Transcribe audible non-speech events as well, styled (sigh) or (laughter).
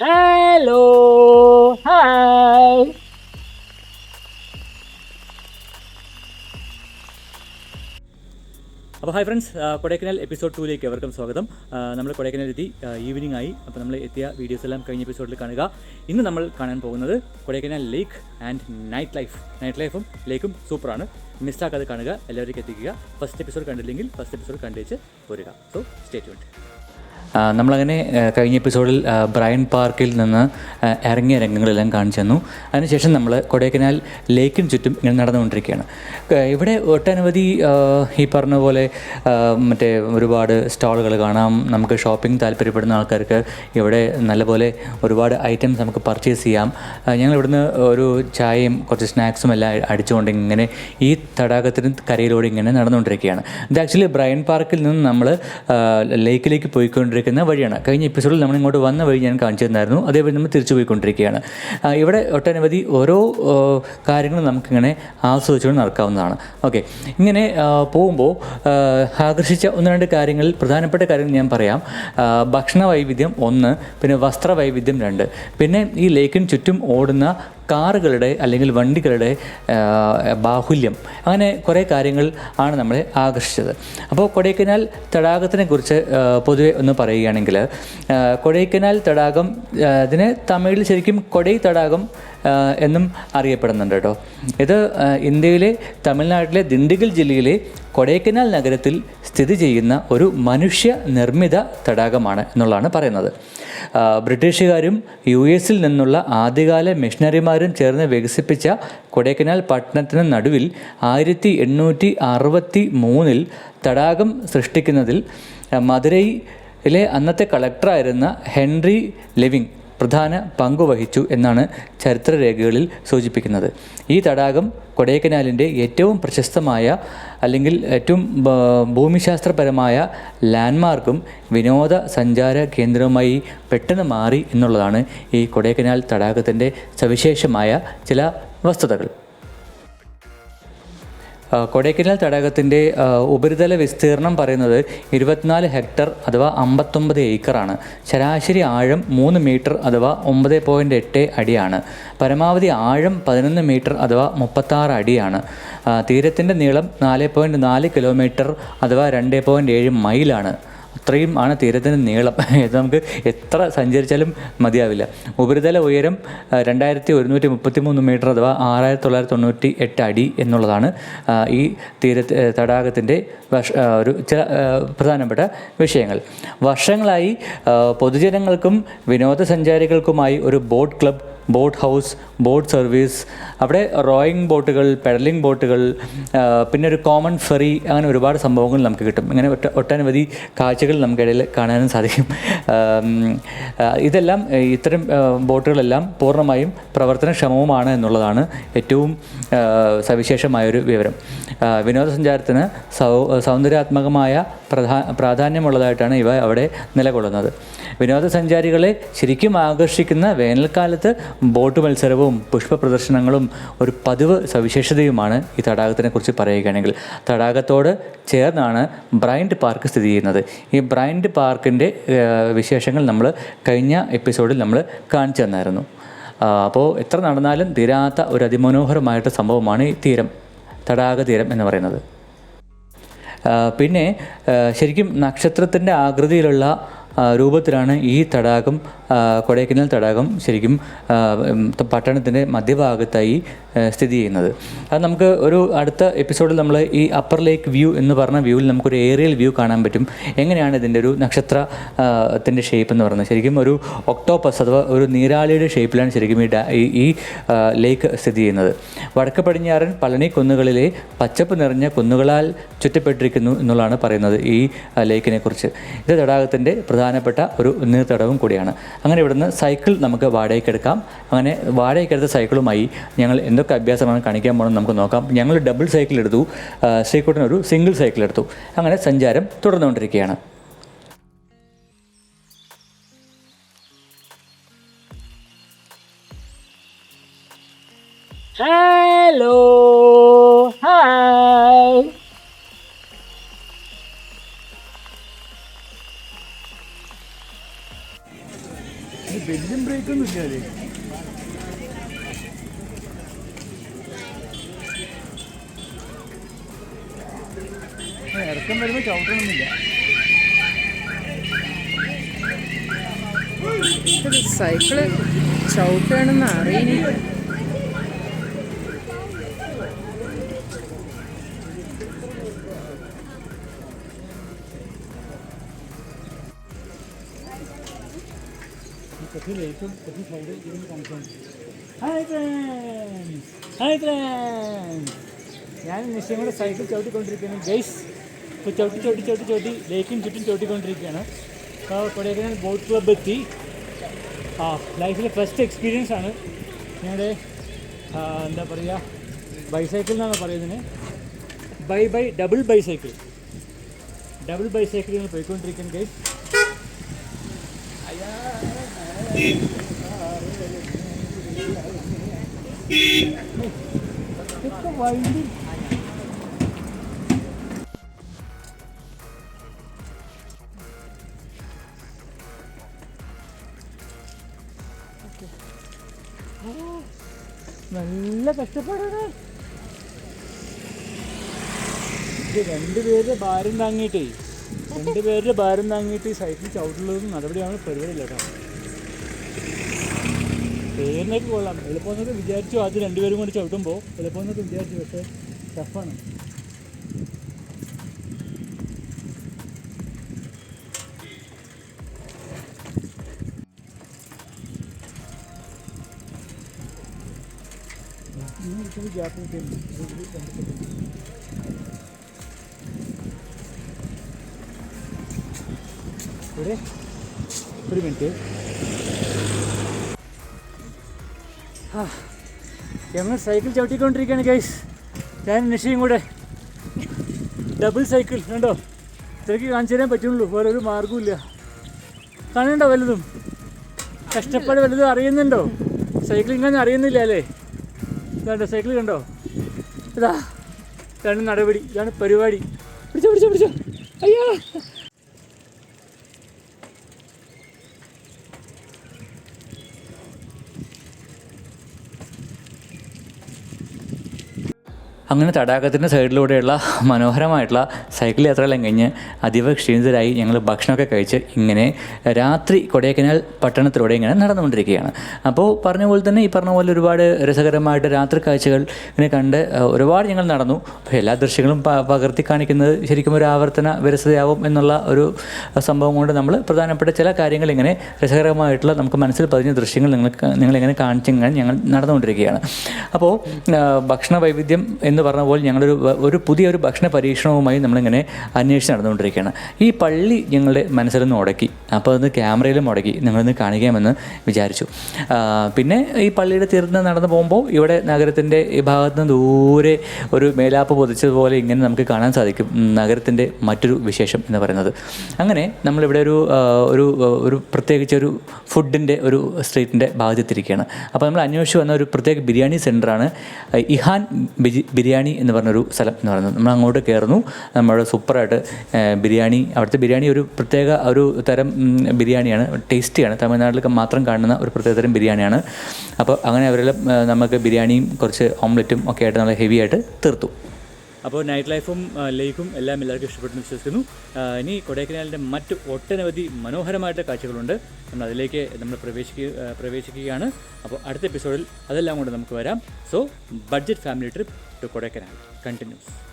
Hello hi അപ്പോൾ hi friends Kodaikanal episode ടൂയിലേക്ക് എവർക്കും സ്വാഗതം. നമ്മൾ കൊടൈക്കനാൽ എത്തി ഈവനിങ് ആയി. അപ്പോൾ നമ്മൾ എത്തിയ വീഡിയോസ് എല്ലാം കഴിഞ്ഞ എപ്പിസോഡിൽ കാണുക. ഇന്ന് നമ്മൾ കാണാൻ പോകുന്നത് Kodaikanal lake and night life night ലൈഫും ലേക്കും സൂപ്പറാണ് മിസ്സാക്കാതെ കാണുക എല്ലാവരേക്കും എത്തിക്കുക. ഫസ്റ്റ് എപ്പിസോഡ് കണ്ടില്ലെങ്കിൽ ഫസ്റ്റ് എപ്പിസോഡ് കണ്ടുവച്ച് പോരുക. സോ സ്റ്റേറ്റ്മെന്റ് നമ്മളങ്ങനെ കഴിഞ്ഞ എപ്പിസോഡിൽ ബ്രയൻ പാർക്കിൽ നിന്ന് ഇറങ്ങിയ രംഗങ്ങളെല്ലാം കാണിച്ചു തന്നു. അതിനുശേഷം നമ്മൾ കൊടൈക്കനാൽ ലേക്കിന് ചുറ്റും ഇങ്ങനെ നടന്നുകൊണ്ടിരിക്കുകയാണ്. ഇവിടെ ഒട്ടനവധി ഈ പറഞ്ഞ പോലെ മറ്റേ ഒരുപാട് സ്റ്റാളുകൾ കാണാം. നമുക്ക് ഷോപ്പിംഗ് താല്പര്യപ്പെടുന്ന ആൾക്കാർക്ക് ഇവിടെ നല്ലപോലെ ഒരുപാട് ഐറ്റംസ് നമുക്ക് പർച്ചേസ് ചെയ്യാം. ഞങ്ങൾ ഇവിടുന്ന് ഒരു ചായയും കുറച്ച് സ്നാക്സും എല്ലാം അടിച്ചുകൊണ്ട് ഇങ്ങനെ ഈ തടാകത്തിന് കരയിലൂടെ ഇങ്ങനെ നടന്നുകൊണ്ടിരിക്കുകയാണ്. ഇത് ആക്ച്വലി ബ്രയൻ പാർക്കിൽ നിന്ന് നമ്മൾ ലേക്കിലേക്ക് പോയിക്കൊണ്ടിരിക്കുന്ന വഴിയാണ്. കഴിഞ്ഞ എപ്പിസോഡിൽ നമ്മൾ ഇങ്ങോട്ട് വന്ന വഴി ഞാൻ കാണിച്ചു തന്നായിരുന്നു അതേപോലെ നമ്മൾ തിരിച്ചു പോയിക്കൊണ്ടിരിക്കുകയാണ്. ഇവിടെ ഒട്ടനവധി ഓരോ കാര്യങ്ങളും നമുക്കിങ്ങനെ ആസ്വദിച്ചുകൊണ്ട് നടക്കാവുന്നതാണ്. ഓക്കെ ഇങ്ങനെ പോകുമ്പോൾ ആകർഷിച്ച ഒന്ന് രണ്ട് കാര്യങ്ങളിൽ പ്രധാനപ്പെട്ട കാര്യങ്ങൾ ഞാൻ പറയാം. ഭക്ഷണ വൈവിധ്യം ഒന്ന് പിന്നെ വസ്ത്ര വൈവിധ്യം രണ്ട്. പിന്നെ ഈ ലേക്കിന് ചുറ്റും ഓടുന്ന കാറുകളുടെ അല്ലെങ്കിൽ വണ്ടികളുടെ ബാഹുല്യം. അങ്ങനെ കുറേ കാര്യങ്ങൾ ആണ് നമ്മളെ ആകർഷിച്ചത്. അപ്പോൾ കൊടൈക്കനാൽ തടാകത്തിനെ കുറിച്ച് പൊതുവെ ഒന്ന് പറയുകയാണെങ്കിൽ കൊടൈക്കനാൽ തടാകം അതിന് തമിഴിൽ ശരിക്കും കൊടൈ തടാകം എന്നും അറിയപ്പെടുന്നുണ്ട് കേട്ടോ. ഇത് ഇന്ത്യയിലെ തമിഴ്നാട്ടിലെ ദിണ്ടിഗൽ ജില്ലയിലെ കൊടൈക്കനാൽ നഗരത്തിൽ സ്ഥിതി ചെയ്യുന്ന ഒരു മനുഷ്യ നിർമ്മിത തടാകമാണ് എന്നുള്ളതാണ് പറയുന്നത്. ബ്രിട്ടീഷുകാരും യു എസിൽ നിന്നുള്ള ആദ്യകാല മിഷണറിമാരും ചേർന്ന് വികസിപ്പിച്ച കൊടൈക്കനാൽ പട്ടണത്തിന് നടുവിൽ ആയിരത്തി എണ്ണൂറ്റി അറുപത്തി മൂന്നിൽ തടാകം സൃഷ്ടിക്കുന്നതിൽ മധുരയിലെ അന്നത്തെ കളക്ടറായിരുന്ന ഹെൻറി ലെവിങ് പ്രധാന പങ്കുവഹിച്ചു എന്നാണ് ചരിത്രരേഖകളിൽ സൂചിപ്പിക്കുന്നത്. ഈ തടാകം കൊടൈക്കനാലിന്റെ ഏറ്റവും പ്രശസ്തമായ അല്ലെങ്കിൽ ഏറ്റവും ഭൂമിശാസ്ത്രപരമായ ലാൻഡ്മാർക്കും വിനോദ സഞ്ചാര കേന്ദ്രവുമായി പെട്ടെന്ന് മാറി എന്നുള്ളതാണ് ഈ കൊടൈക്കനാൽ തടാകത്തിന്റെ സവിശേഷമായ ചില വസ്തുതകൾ. കൊടൈക്കനാൽ തടാകത്തിന്റെ ഉപരിതല വിസ്തീർണം പറയുന്നത് ഇരുപത്തിനാല് ഹെക്ടർ അഥവാ അമ്പത്തൊമ്പത് ഏക്കറാണ്. ശരാശരി ആഴം മൂന്ന് മീറ്റർ അഥവാ ഒമ്പത് പോയിന്റ് എട്ട് അടിയാണ്. പരമാവധി ആഴം പതിനൊന്ന് മീറ്റർ അഥവാ മുപ്പത്താറ് അടിയാണ്. തീരത്തിന്റെ നീളം നാല് പോയിന്റ് നാല് കിലോമീറ്റർ അഥവാ രണ്ട് പോയിന്റ് ഏഴ് മൈലാണ്. അത്രയും ആണ് തീരത്തിന്റെ നീളം. (laughs) ഇത് നമുക്ക് എത്ര സഞ്ചരിച്ചാലും മതിയാവില്ല. ഉപരിതല ഉയരം രണ്ടായിരത്തി ഒരുന്നൂറ്റി മുപ്പത്തി മൂന്ന് മീറ്റർ അഥവാ ആറായിരത്തി തൊള്ളായിരത്തി തൊണ്ണൂറ്റി എട്ട് അടി എന്നുള്ളതാണ് ഈ തീര തടാകത്തിന്റെ ഒരു ചില പ്രധാനപ്പെട്ട വിഷയങ്ങൾ. വർഷങ്ങളായി പൊതുജനങ്ങൾക്കും വിനോദസഞ്ചാരികൾക്കുമായി ഒരു boat club boat house boat service അവിടെ റോയിങ് ബോട്ടുകൾ പെഡലിംഗ് ബോട്ടുകൾ പിന്നെ ഒരു കോമൺ ഫെറി അങ്ങനെ ഒരുപാട് സംഭവങ്ങൾ നമുക്ക് കിട്ടും. ഇങ്ങനെ ഒട്ട ഒട്ടനവധി കാഴ്ചകൾ നമുക്കിടയിൽ കാണാനും സാധിക്കും. ഇതെല്ലാം ഇത്തരം ബോട്ടുകളെല്ലാം പൂർണമായും പ്രവർത്തനക്ഷമവുമാണ് എന്നുള്ളതാണ് ഏറ്റവും സവിശേഷമായൊരു വിവരം. വിനോദസഞ്ചാരത്തിന് സൗ സൗന്ദര്യാത്മകമായ പ്രധാ പ്രാധാന്യമുള്ളതായിട്ടാണ് ഇവ അവിടെ നിലകൊള്ളുന്നത്. വിനോദസഞ്ചാരികളെ ശരിക്കും ആകർഷിക്കുന്ന വേനൽക്കാലത്ത് ബോട്ട് മത്സരവും പുഷ്പ പ്രദർശനങ്ങളും ഒരു പതിവ് സവിശേഷതയുമാണ് ഈ തടാകത്തിനെക്കുറിച്ച് പറയുകയാണെങ്കിൽ. തടാകത്തോട് ചേർന്നാണ് ബ്രൈൻഡ് പാർക്ക് സ്ഥിതി ചെയ്യുന്നത്. ഈ ബ്രൈൻഡ് പാർക്കിന്റെ വിശേഷങ്ങൾ നമ്മൾ കഴിഞ്ഞ എപ്പിസോഡിൽ നമ്മൾ കാണിച്ചു തന്നായിരുന്നു. അപ്പോൾ എത്ര നടന്നാലും തീരാത്ത ഒരു അതിമനോഹരമായിട്ട് സംഭവമാണ് ഈ തീരം തടാക തീരം എന്ന് പറയുന്നത്. പിന്നെ ശരിക്കും നക്ഷത്രത്തിന്റെ ആകൃതിയിലുള്ള രൂപത്തിലാണ് ഈ തടാകം കൊടൈക്കനാൽ തടാകം ശരിക്കും പട്ടണത്തിന്റെ മധ്യഭാഗത്തായി സ്ഥിതി ചെയ്യുന്നത്. അത് നമുക്ക് ഒരു അടുത്ത എപ്പിസോഡിൽ നമ്മൾ ഈ അപ്പർ ലേക്ക് വ്യൂ എന്ന് പറഞ്ഞ വ്യൂവിൽ നമുക്കൊരു ഏറിയൽ വ്യൂ കാണാൻ പറ്റും. എങ്ങനെയാണ് ഇതിന്റെ ഒരു നക്ഷത്രത്തിന്റെ ഷേപ്പ് എന്ന് പറയുന്നത്? ശരിക്കും ഒരു ഒക്ടോപ്പസ് അഥവാ ഒരു നീരാളിയുടെ ഷേപ്പിലാണ് ശരിക്കും ഈ ഈ ലേക്ക് സ്ഥിതി ചെയ്യുന്നത്. വടക്ക് പടിഞ്ഞാറൻ പളനി കുന്നുകളിലെ പച്ചപ്പ് നിറഞ്ഞ കുന്നുകളാൽ ചുറ്റപ്പെട്ടിരിക്കുന്നു എന്നുള്ളതാണ് പറയുന്നത് ഈ ആ, ലേക്കിനെ കുറിച്ച്. ഇത് തടാകത്തിന്റെ പ്രധാനപ്പെട്ട ഒരു നീർത്തടവും കൂടിയാണ്. അങ്ങനെ ഇവിടുന്ന് സൈക്കിൾ നമുക്ക് വാടകയ്ക്കെടുക്കാം അങ്ങനെ വാടകയ്ക്കെടുത്ത സൈക്കിളുമായി ഞങ്ങൾ എന്തൊക്കെ അഭ്യാസമാണ് കാണിക്കാൻ പോകണം നമുക്ക് നോക്കാം. ഞങ്ങൾ ഡബിൾ സൈക്കിൾ എടുത്തു. ശ്രീക്കുട്ടൻ ഒരു സിംഗിൾ സൈക്കിൾ എടുത്തു. അങ്ങനെ സഞ്ചാരം തുടർന്നുകൊണ്ടിരിക്കുകയാണ്. ഹലോ ഇല്ലാതെ ഇറക്കം വരുമ്പോൾ ചവിട്ടണമെന്നില്ല സൈക്കിൾ ചവിട്ടാണെന്ന് അറിയില്ല കുറച്ച് ലേക്കും കുറച്ച് സൈഡ് ഇതിന് ഫ്രണ്ട്സ് ഞാൻ നിശ്ചയങ്ങളുടെ സൈക്കിൾ ചവിട്ടിക്കൊണ്ടിരിക്കുകയാണ്. ഗൈസ് ഇപ്പോൾ ചവിട്ടി ചവിട്ടി ചവിട്ടി ചവിട്ടി ലേക്കും ചുറ്റും ചവിട്ടിക്കൊണ്ടിരിക്കുകയാണ്. അപ്പോൾ കൊടൈക്കനാൽ ബോട്ട് ക്ലബ്ബ് എത്തി. ആ ലൈഫിലെ ഫസ്റ്റ് എക്സ്പീരിയൻസ് ആണ്. ഞങ്ങളുടെ എന്താ പറയുക ബൈസൈക്കിൾ എന്നാണ് പറയുന്നത് bye bye double bicycle double bicycle ഞങ്ങൾ പോയിക്കൊണ്ടിരിക്കുന്നു ഗൈസ് നല്ല കഷ്ടപ്പാടാണ്. ഇത് രണ്ടുപേരുടെ ഭാരം താങ്ങിയിട്ടേ. (laughs) രണ്ടുപേരുടെ ഭാരം താങ്ങിയിട്ട് ഈ സൈക്കിൾ ചവിട്ടുള്ളതും നടപടിയാണ് പരിപാടിയില്ല കേട്ടോ. പേരിനൊക്കെ കൊള്ളാം. എളുപ്പമെന്നൊക്കെ വിചാരിച്ചു അത് രണ്ടുപേരും കൂടി ചവിട്ടുമ്പോൾ എളുപ്പമെന്നൊക്കെ വിചാരിച്ചു പക്ഷേ ടഫാണ്. ഒരു മിനിറ്റ്. ഞങ്ങൾ സൈക്കിൾ ചവിട്ടിക്കൊണ്ടിരിക്കുകയാണ് ഗൈസ് ഞാൻ നിഷയും കൂടെ. ഡബിൾ സൈക്കിൾ കണ്ടോ? ഇത്രയ്ക്ക് കാണിച്ചു തരാൻ പറ്റുള്ളൂ വേറെ ഒരു മാർഗമില്ല കാണുന്നുണ്ടോ വലുതും? കഷ്ടപ്പാട് വലുതും അറിയുന്നുണ്ടോ? സൈക്കിൾ ഇങ്ങനെ അറിയുന്നില്ല അല്ലേ? ഇതാണ്ടോ സൈക്കിൾ കണ്ടോ? ഇതാ ഇതാണ് നടപടി ഇതാണ് പരിപാടി. പിടിച്ചോ പിടിച്ചോ പിടിച്ചോ. അയ്യോ! അങ്ങനെ തടാകത്തിന്റെ സൈഡിലൂടെയുള്ള മനോഹരമായിട്ടുള്ള സൈക്കിൾ യാത്രയെല്ലാം കഴിഞ്ഞ് അതീവ ക്ഷീണിതരായി ഞങ്ങൾ ഭക്ഷണമൊക്കെ കഴിച്ച് ഇങ്ങനെ രാത്രി കൊടൈക്കനാൽ പട്ടണത്തിലൂടെ ഇങ്ങനെ നടന്നുകൊണ്ടിരിക്കുകയാണ്. അപ്പോൾ പറഞ്ഞ പോലെ തന്നെ ഈ പറഞ്ഞ പോലെ ഒരുപാട് രസകരമായിട്ട് രാത്രി കാഴ്ചകൾ ഇങ്ങനെ കണ്ട് ഒരുപാട് ഞങ്ങൾ നടന്നു. അപ്പോൾ എല്ലാ ദൃശ്യങ്ങളും പകർത്തി കാണിക്കുന്നത് ശരിക്കും ഒരു ആവർത്തന വിരസതയാവും എന്നുള്ള ഒരു സംഭവം കൊണ്ട് നമ്മൾ പ്രധാനപ്പെട്ട ചില കാര്യങ്ങൾ ഇങ്ങനെ രസകരമായിട്ടുള്ള നമുക്ക് മനസ്സിൽ പതിഞ്ഞ ദൃശ്യങ്ങൾ നിങ്ങൾ നിങ്ങളിങ്ങനെ കാണിച്ചിങ്ങനെ ഞങ്ങൾ നടന്നുകൊണ്ടിരിക്കുകയാണ്. അപ്പോൾ ഭക്ഷണ വൈവിധ്യം എന്ന് പറഞ്ഞ പോലെ ഞങ്ങളൊരു ഒരു പുതിയൊരു ഭക്ഷണ പരീക്ഷണവുമായി നമ്മളിങ്ങനെ അന്വേഷിച്ച് നടന്നുകൊണ്ടിരിക്കുകയാണ്. ഈ പള്ളി ഞങ്ങളുടെ മനസ്സിൽ നിന്ന് മുടക്കി. അപ്പോൾ അത് ക്യാമറയിലും മുടക്കി. നിങ്ങളൊന്ന് കാണിക്കാമെന്ന് വിചാരിച്ചു. പിന്നെ ഈ പള്ളിയുടെ തീർന്ന് നടന്നു പോകുമ്പോൾ ഇവിടെ നഗരത്തിന്റെ ഈ ഭാഗത്ത് നിന്ന് ദൂരെ ഒരു മേലാപ്പ് പൊതിച്ചതുപോലെ ഇങ്ങനെ നമുക്ക് കാണാൻ സാധിക്കും. നഗരത്തിന്റെ മറ്റൊരു വിശേഷം എന്ന് പറയുന്നത്. അങ്ങനെ നമ്മളിവിടെ ഒരു ഒരു ഒരു പ്രത്യേകിച്ച് ഒരു ഫുഡിന്റെ ഒരു സ്ട്രീറ്റിന്റെ ഭാഗത്തെത്തിരിക്കുകയാണ് അപ്പോൾ നമ്മൾ അന്വേഷിച്ച് വന്ന ഒരു പ്രത്യേക ബിരിയാണി സെന്ററാണ് ഇഹാൻ ബിജി ബിരിയാണി എന്ന് പറഞ്ഞൊരു സ്ഥലം എന്ന് പറയുന്നത്. നമ്മൾ അങ്ങോട്ട് കയറുന്നു. നമ്മൾ സൂപ്പറായിട്ട് ബിരിയാണി അവിടുത്തെ ബിരിയാണി ഒരു പ്രത്യേക ഒരു തരം ബിരിയാണിയാണ്. ടേസ്റ്റിയാണ്. തമിഴ്നാട്ടിലൊക്കെ മാത്രം കാണുന്ന ഒരു പ്രത്യേക തരം ബിരിയാണിയാണ്. അപ്പോൾ അങ്ങനെ അവരെല്ലാം നമുക്ക് ബിരിയാണിയും കുറച്ച് ഓംലെറ്റും ഒക്കെ ആയിട്ട് നമ്മൾ ഹെവി ആയിട്ട് തീർത്തു. അപ്പോൾ നൈറ്റ് ലൈഫും ലേക്കും എല്ലാം എല്ലാവർക്കും ഇഷ്ടപ്പെട്ടെന്ന് വിശ്വസിക്കുന്നു. ഇനി കൊടൈക്കനാലിന്റെ മറ്റ് ഒട്ടനവധി മനോഹരമായിട്ട് കാഴ്ചകളുണ്ട്. നമ്മൾ അതിലേക്ക് നമ്മൾ പ്രവേശിക്കുക പ്രവേശിക്കുകയാണ്. അപ്പോൾ അടുത്ത എപ്പിസോഡിൽ അതെല്ലാം കൊണ്ട് നമുക്ക് വരാം. So budget family trip to Kodaikanal. Continues.